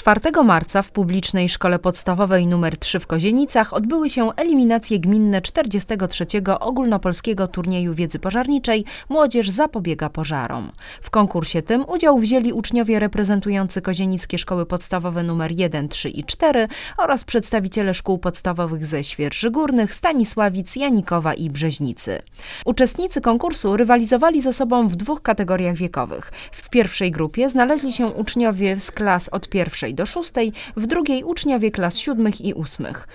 4 marca w publicznej szkole podstawowej nr 3 w Kozienicach odbyły się eliminacje gminne 43. ogólnopolskiego turnieju wiedzy pożarniczej Młodzież zapobiega pożarom. W konkursie tym udział wzięli uczniowie reprezentujący kozienickie szkoły podstawowe nr 1, 3 i 4 oraz przedstawiciele szkół podstawowych ze Świerży Górnych, Stanisławic, Janikowa i Brzeźnicy. Uczestnicy konkursu rywalizowali ze sobą w dwóch kategoriach wiekowych. W pierwszej grupie znaleźli się uczniowie z klas od pierwszej do szóstej, w drugiej uczniowie klas siódmych i ósmych.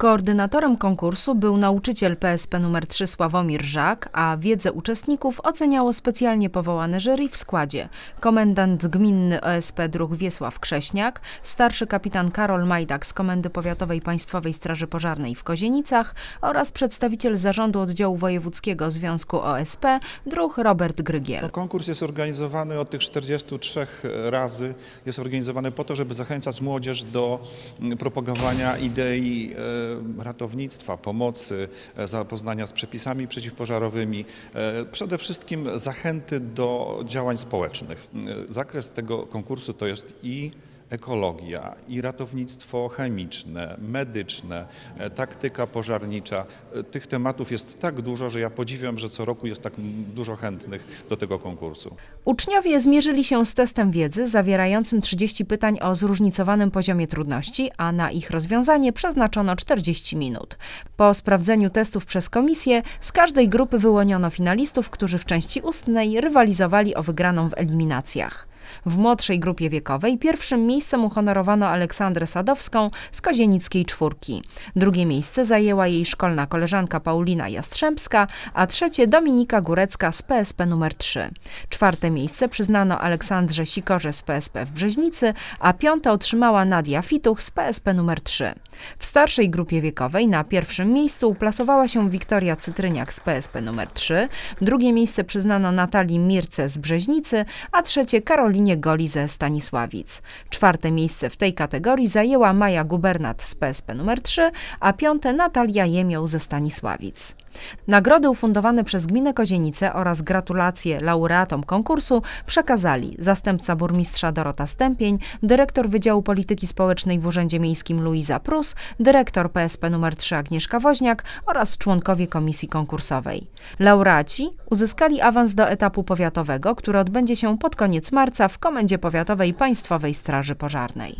Koordynatorem konkursu był nauczyciel PSP nr 3 Sławomir Żak, a wiedzę uczestników oceniało specjalnie powołane jury w składzie komendant gminny OSP Druh Wiesław Krześniak, starszy kapitan Karol Majdak z Komendy Powiatowej Państwowej Straży Pożarnej w Kozienicach oraz przedstawiciel zarządu oddziału wojewódzkiego Związku OSP Druh Robert Grygiel. No, konkurs jest organizowany od tych 43 razy. Jest organizowany po to, żeby zachęcać młodzież do mm, propagowania idei e, ratownictwa, pomocy, e, zapoznania z przepisami przeciwpożarowymi, e, przede wszystkim zachęty do działań społecznych. E, Zakres tego konkursu to jest i ekologia, i ratownictwo chemiczne, medyczne, e, taktyka pożarnicza. E, Tych tematów jest tak dużo, że ja podziwiam, że co roku jest tak dużo chętnych do tego konkursu. Uczniowie zmierzyli się z testem wiedzy zawierającym 30 pytań o zróżnicowanym poziomie trudności, a na ich rozwiązanie przeznaczono 40 minut. Po sprawdzeniu testów przez komisję z każdej grupy wyłoniono finalistów, którzy w części ustnej rywalizowali o wygraną w eliminacjach. W młodszej grupie wiekowej pierwszym miejscem uhonorowano Aleksandrę Sadowską z Kozienickiej Czwórki. Drugie miejsce zajęła jej szkolna koleżanka Paulina Jastrzębska, a trzecie Dominika Górecka z PSP nr 3. Czwarte miejsce przyznano Aleksandrze Sikorze z PSP w Brzeźnicy, a piąte otrzymała Nadia Fituch z PSP nr 3. W starszej grupie wiekowej na pierwszym miejscu uplasowała się Wiktoria Cytryniak z PSP nr 3, drugie miejsce przyznano Natalii Mirce z Brzeźnicy, a trzecie Karolinie Goli ze Stanisławic. Czwarte miejsce w tej kategorii zajęła Maja Gubernat z PSP nr 3, a piąte Natalia Jemioł ze Stanisławic. Nagrody ufundowane przez Gminę Kozienice oraz gratulacje laureatom konkursu przekazali zastępca burmistrza Dorota Stępień, dyrektor Wydziału Polityki Społecznej w Urzędzie Miejskim Luiza Prus, dyrektor PSP nr 3 Agnieszka Woźniak oraz członkowie komisji konkursowej. Laureaci uzyskali awans do etapu powiatowego, który odbędzie się pod koniec marca w Komendzie Powiatowej Państwowej Straży Pożarnej.